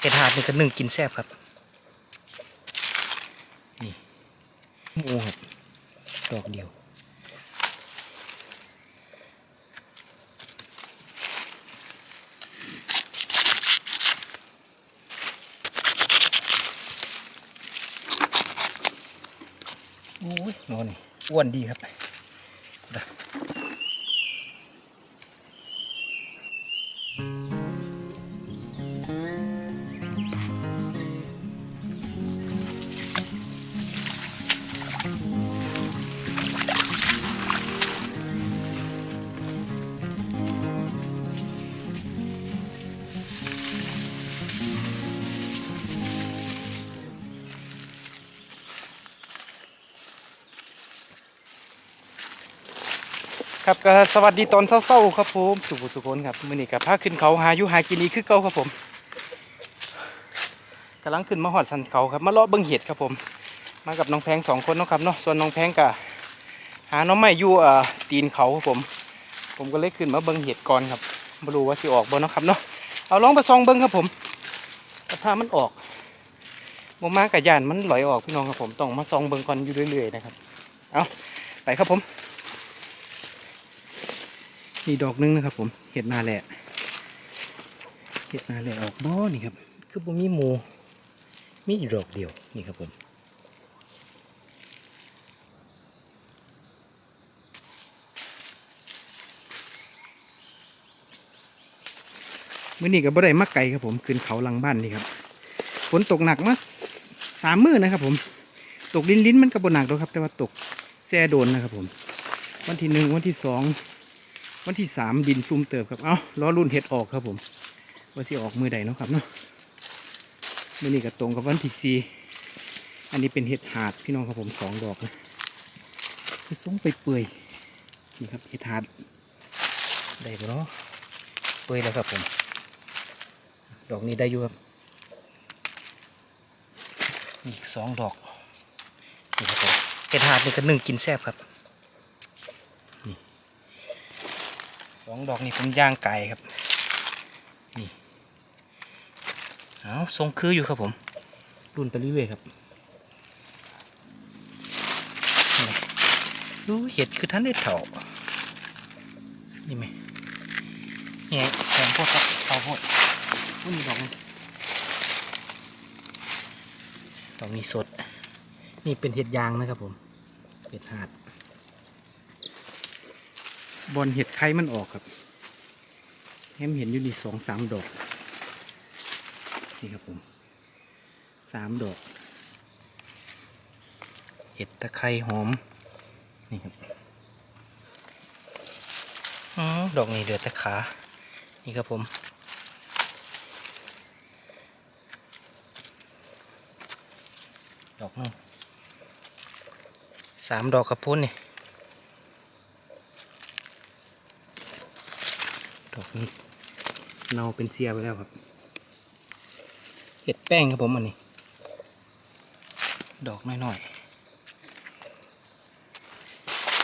เห็ดหาดนี่ก็นึ่งกินแซ่บครับ นี่หมูครับดอกเดียวโอ้ยนอนนี่อ้วนดีครับ ครับก็สวัสดีตอนเช้าๆครับผมสุขสุขนครับมื้อนี้กับพาขึ้นเขาหาอยู่หากินอีกคือเก่าครับผมกำลังขึ้นมาหอดสันเขาครับมาเลาะเบิ้งเห็ดครับผม มากับน้องแพงสองคนนะครับเนาะส่วนน้องแพงก็หาน้องใหม่อยู่อ่อตีนเขาครับผม ผมก็เลยขึ้นมาเบิ้งเห็ดก่อนครับไม่รู้ว่าสิออกบ่เนาะครับเนาะเอาลองไปซองเบิ้งครับผมแต่ถ้ามันออกบ่มากับยานมันไหลอยออกพี่น้องครับผมต้องมาซองเบิ้งก่อนอยู่เรื่อยๆนะครับเอาไปครับผม นี่ดอกหนึงนะครับ ผมเห็ดนาแหละเห็ดนาแหละออกบ่อนี่ครับ คือผมมีหมูมีอยู่ดอกเดียวนี่ครับผมมื่อนี้ก็บ่ได้มาไกลครับผมขึ้นเขาหลังบ้านนี่ครับฝนตกหนักมากสามมื้อนะครับ ผม ตกลิ้นลิ้นมันก็บ่หนักหรอกครับ แต่ว่าตกแซ่โดนนะครับ ผม วันที่หนึ่งวันที่สอง วันที่สามดินซุ่มเติบครับ เอาล้อรุ่นเห็ดออกครับผม ว่าสิออกมือใดเนาะครับเนาะมื่อนี้ก็ตรงกับวันที่สี่อันนี้เป็นเห็ดหาดพี่น้องครับผมสองดอกนะคือสูงไปเปื่อยนี่ครับเห็ดหาดได้ปะเนาะเปื่อยแล้วครับผม ดอกนี้ได้อยู่ครับอีกสองดอกนี่ครับผมเห็ดหาดนี่ก็นึ่งกินแซ่บครับ องดอกนี่ผมย่างไก่ครับ นี่เอาทรงคืออยู่ครับผมรุ่นไปเรื่อยๆครับนี่ดูเห็ดคือท่านได้เถานี่ไหมเนี่ยแข็งโพดครับเถาโพดอุ้ยดอกนึงดอกนี้สด นี่เป็นเห็ดยางนะครับผมเห็ดหาด บอลเห็ดไข่มันออกครับแฮมเห็นอยู่นี่สองสามดอก นี่ครับผมสามดอก เห็ดตะไคร้หอม นี่ครับออดอกนี้เดือดแต่ขา นี่ครับผมดอกนึงสามดอกครับพุ่นนี่ ดอกนี้เนาเป็นเสียไปแล้วครับ เห็ดแป้งครับผมอันนี้ ดอกน้อยๆ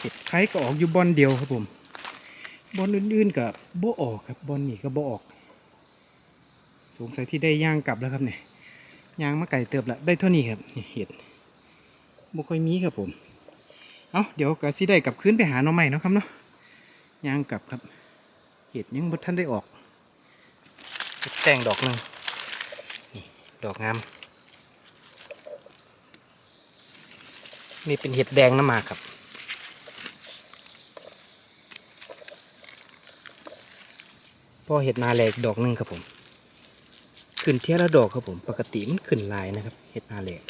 เห็ดไข่ก็ออกอยู่บอนเดียวครับผมบอนอื่นๆกับโบออกครับบอนนี่ก็โบออกสงสัยที่ได้ย่างกลับแล้วครับเนี่ยย่างมาไก่เติบละได้เท่านี้ครับนี่เห็ดบ่ค่อยมีครับผมเอาเดี๋ยวก็สิได้กลับคืนไปหาน้องใหม่นาะครับเนาะย่างกลับครับ เห็ดยังบ่ท่านได้ออกแต่งดอกหนึ่งนี่ดอกงามนี่เป็นเห็ดแดงน้ำมาครับพอเห็ดนาแหลกดอกหนึ่งครับผม ขึ้นเที่ยละดอกครับผม ปกติมันขึ้นลายนะครับ เห็ดนาแหลก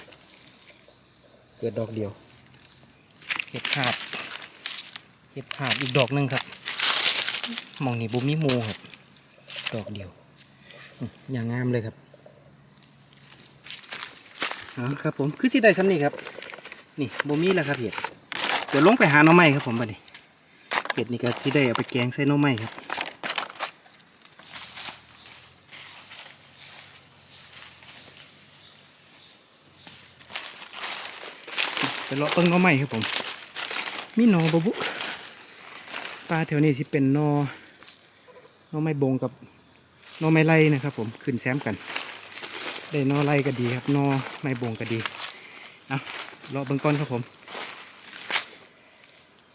เกิดดอกเดียว เห็ดหาบ เห็ดหาบอีกดอกหนึ่งครับ มองนี่บุมีหมูครับ ดอกเดียว อย่างงามเลยครับอ๋อครับผม คือสิได้ซ้ำนี่ครับ นี่บุมีแล้วครับเห็ด เดี๋ยวลงไปหาน่อไม้ครับผมบัดนี้เห็ดนี่ก็ที่ได้เอาไปแกงใส่น่อไม้ครับไปเลาะเปิ้งหน่อไม้ครับผม มีหนอบบุ ปลาแถวนี้ที่เป็นนอนอไม้บงกับนอไม้ไล่นะครับ ผมขึ้นแซมกัน ได้นอไล่ก็ดีครับนอไม้บงก็ดีเอารอเบิ่งก่อนครับผม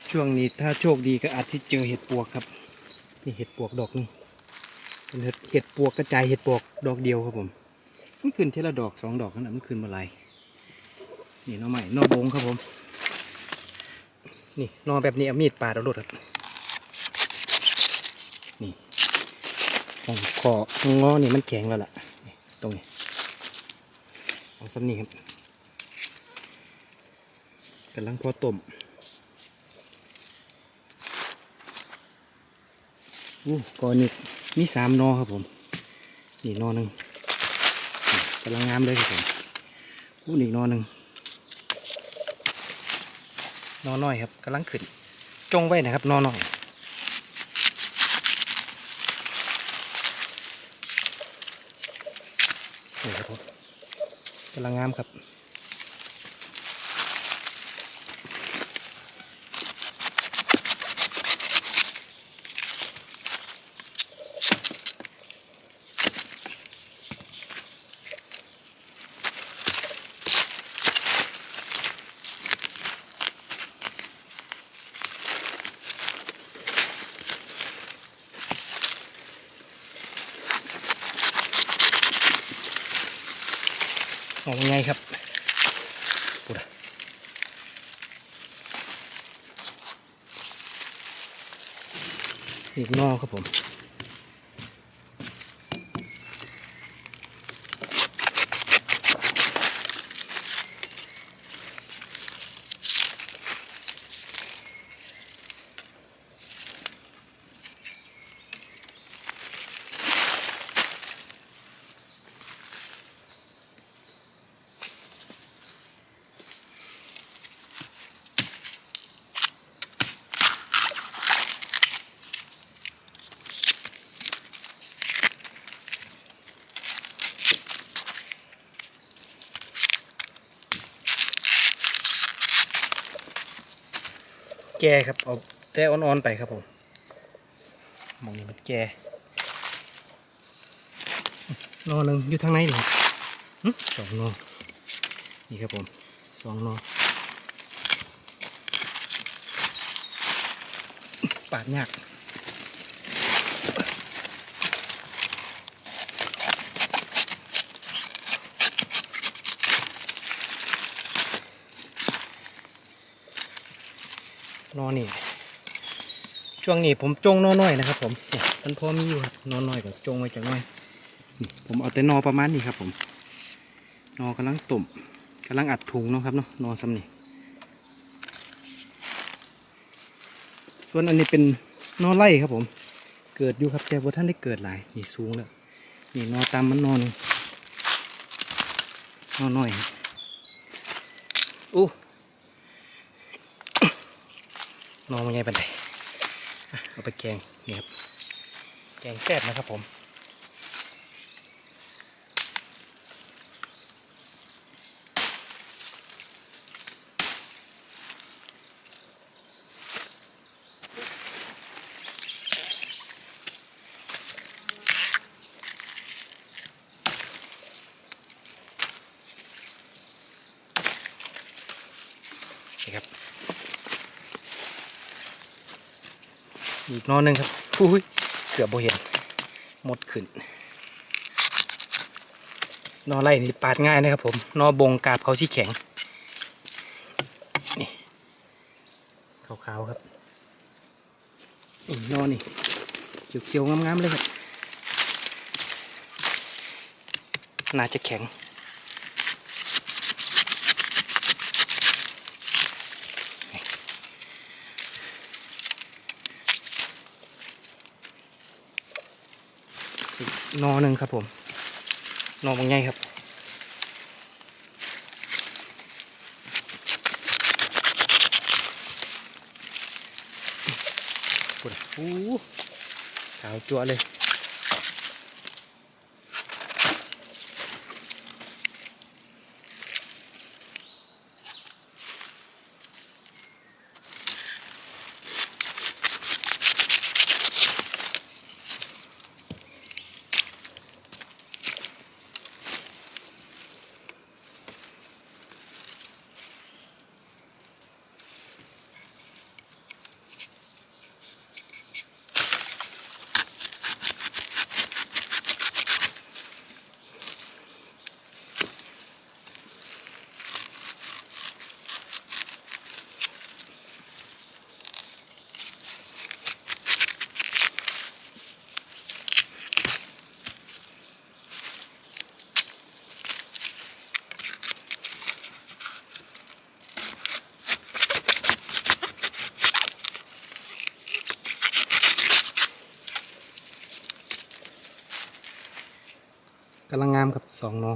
ช่วงนี้ถ้าโชคดีก็อาจจะเจอเห็ดปวกครับนี่เห็ดปวกดอกนึงเป็นเห็ดเห็ดปวกกระจายเห็ดปวกดอกเดียวครับผมมันขึ้นทีละดอกสองดอกนั่นนะมันขึ้นมาลายนี่นอใหม่นอบงครับผม นี่นอแบบนี้เอามีดปาดเอาลดครับ ของคองอนี่มันแข็งแล้วล่ะตรงนี้เอาซ้ำนี่ครับกำลังพอต้มอู้ก่อนนี้มีสามนอครับผม นี่นอหนึ่งกำลังงามเลยครับผมอู้นี่อีกนอหนึ่งนอน้อยครับกำลังขึ้นจงไว้นะครับนอน้อย นี่ครับผมกำลังงามครับ ออกยังไงครับปูดอะอีกนอกครับผม ก่ครับเอาแต่อ่อนๆไปครับผมมองนี่มันแก่นอหนึ่งอยู่ทางไหนนี่สองนอนี่ครับผมสองนอปาดยาก นอนนี่ช่วงนี้ผมจงนอน้อยนะครับ ผมเนี่ยมันพอมีอยู่ครับนอนน้อยก็จงไว้จังน่อยผมเอาแต่นอประมาณนี้ครับ ผม นอกำลังตุ่มกำลังอัดถุงเนาะครับเนาะนอซ้ำนี่ส่วนอันนี้เป็นนอไล่ครับผม เกิดอยู่ครับแต่ว่าท่านได้เกิดหลายนี่สูงแล้วนี่นอตามมันนอนนอน้อยอู้ นอมันไงเป็นไรเอาไปแกงนี่ครับแกงแซ่บนะครับผมนี่ครับ อีกนอนหนึ่งครับอุ้ยเกือบโบเห็นหมดขึ้น นอไล่นี่ปาดง่ายนะครับ ผม นอบงกาบเขาชี้แข็ง นี่ขาวๆครับนี่นอนี่เขียวๆงามๆเลยครับ น่าจะแข็ง อีกนอหนึ่งครับผม นอบางใหญ่ครับปวดอะอู้ขาวจั่วเลย กำลังงามครับสองนอ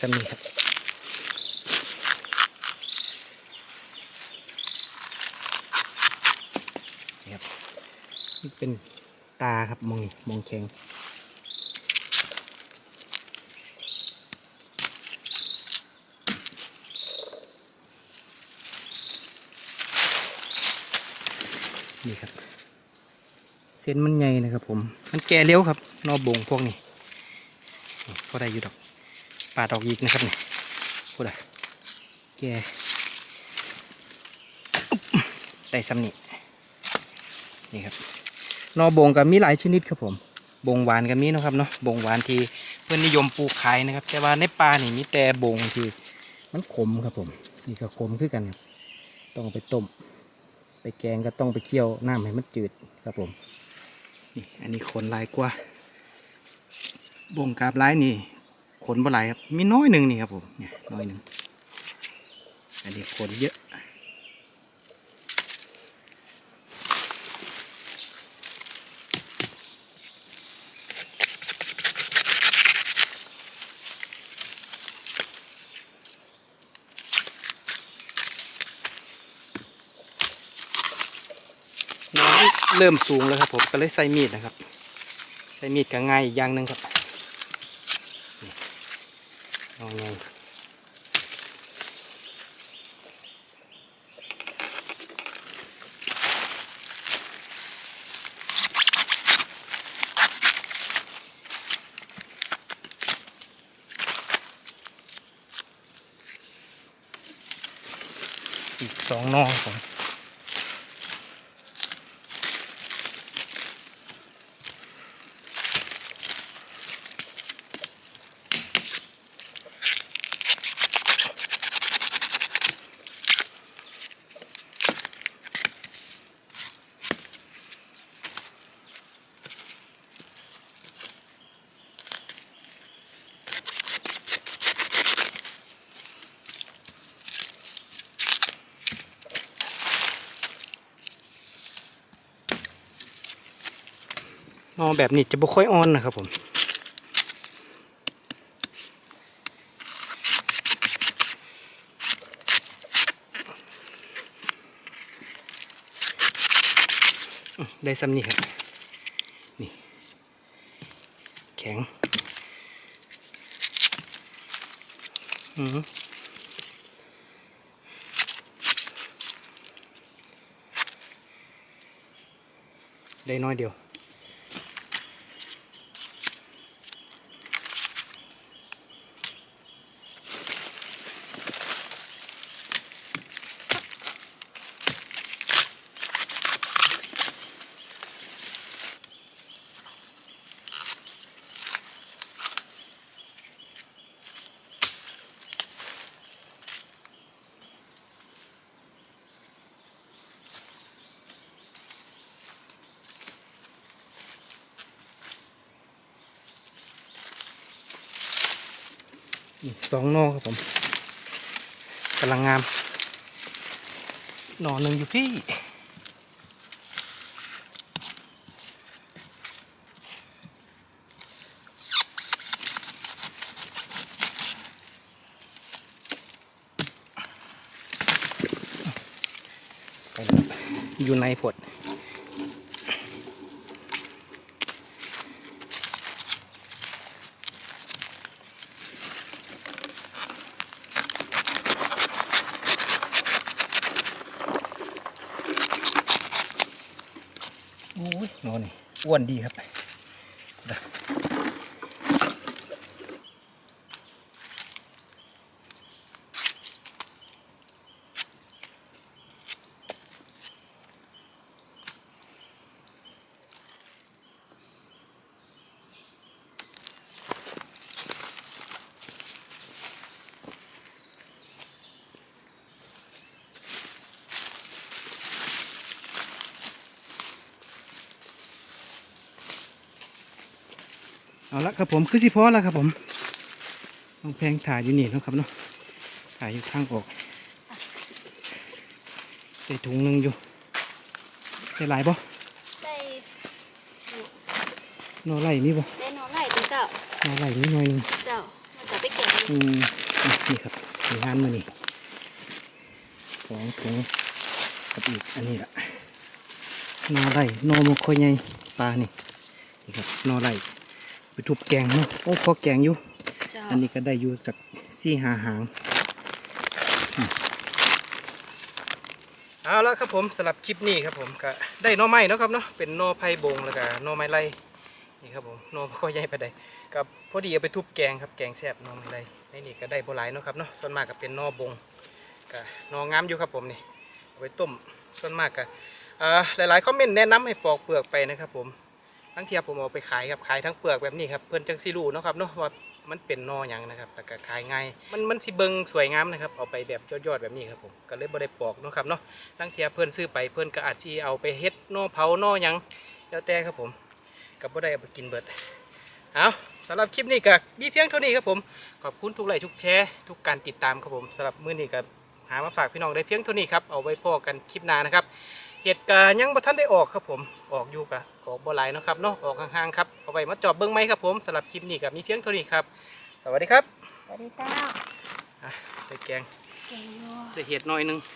ซ้ำนี้ครับนี่ครับนี่เป็นตาครับมองมองแข็งนี่ครับ เส้นมันใหญ่นะครับผม มันแก่เร็วครับ นอบงพวกนี้นี่พอได้อยู่ดอก ปาดออกอีกนะครับนี่พูดอะแกได้ซ้ำนี่นี่ครับนอบงกับมีหลายชนิดครับผมบงหวานกับมีนะครับเนาะบงหวานที่เพื่อนนิยมปลูกขายนะครับ แต่ว่าในป่านี่มีแต่บงที่มันขมครับผมนี่ก็ขมคือกันครับต้องไปต้ม ไปแกงก็ต้องไปเคี่ยวน้ำให้มันจืดครับผมนี่อันนี้ขนลายกว่าบงกาบลายนี่ ขนบ่หลายครับ มีน้อยหนึ่งนี่ครับผมเนี่ยน้อยหนึ่งอันนี้ขนเยอะน้ำเริ่มสูงแล้วครับผมก็เลยใส่มีดนะครับ ใส่มีดก็ง่ายอย่างหนึ่งครับ เอาไงอีกสองนอครับผม นอแบบนี้จะบ่ค่อยอ่อนนะครับผมได้ซ้ำนี่ครับนี่แข็งอือหือได้น้อยเดียว สองนอครับผมกำลังงาม หนอหนึ่งอยู่พี่อยู่ในผด โอ้ยน อ้วนดีครับ เด้อเอาละครับผมคือสิพอแล้วครับผมน้องแพงถ่ายอยู่นี่เนาะครับเนาะถ่ายอยู่ข้างออกใส่ถุงหนึงอยู่ใส่หลายบ่ได้นอไล่มีบ่ได้นอนไหลตัวเจ้านอไล่มีหน่อยหนึงเจ้ามันจะไปเก็บอืมอะนี่ครับมีงานมานี่สองถุงกับอีกอันนี้ละนอไล่นอมกคอยใหญ่ปลานี่นี่ครับนอไล่ ไปทุบแกงเนาะโอ้พอแกงอยู่เจ้าอันนี้ก็ได้อยู่สักสี่หาหางเอาละครับผมสำหรับคลิปนี้ครับผมก็ได้หนอไม้เนาะครับเนาะเป็นหนอไผ่บงแล้วก็หนอไม้ไล่นี่ครับผมหนอบ่ค่อยใหญ่ไปได้กับพอดีเอาไปทุบแกงครับแกงแซ่บหนอไม้ไล่ในนี่ก็ได้โบหลายเนาะครับเนาะส่วนมากก็เป็นหนอบงก็หนองามอยู่ครับผมนี่เอาไปต้มส่วนมากก็เอ่อหลายๆคอมเมนต์แนะนำให้ปอกเปลือกไปนะครับผม ทั้งเทียบผมเอาไปขายครับขายทั้งเปลือกแบบนี้ครับเพื่อนจังสิรู้เนาะครับเนาะว่ามันเป็นนออย่างนะครับแล้วก็ขายง่ายมันมันสิเบิงสวยงามนะครับเอาไปแบบยอดๆแบบนี้ครับผมก็เลยบ่ได้ปอกเนาะครับเนาะตั้งเทียบเพื่อนซื้อไปเพื่อนก็อาจจะเอาไปเฮ็ดนอเผานอหยังแล้วแต่ครับผมก็บ่ได้เอาไปกินเบิดเอาสำหรับคลิปนี้ก็มีเพียงเท่านี้ครับผมขอบคุณทุกไลค์ทุกแชร์ทุกการติดตามครับผมสำหรับมื้อนี้ก็หามาฝากพี่น้องได้เพียงเท่านี้ครับเอาไว้พอกันคลิปหน้านะครับ เหตุการณ์ยังบ่ทันได้ออกครับผมออกอยู่กะออกบ่หลายเนาะครับเนาะออกห่างๆครับเอาไว้มาจอบเบิ้งไหมครับผมสำหรับคลิปนี้ก็มีเพียงเท่านี้ครับ สวัสดีครับสวัสดีเจ้าอะได้แกงเก่งอยู่ได้เห็ดหน่อยหนึงเ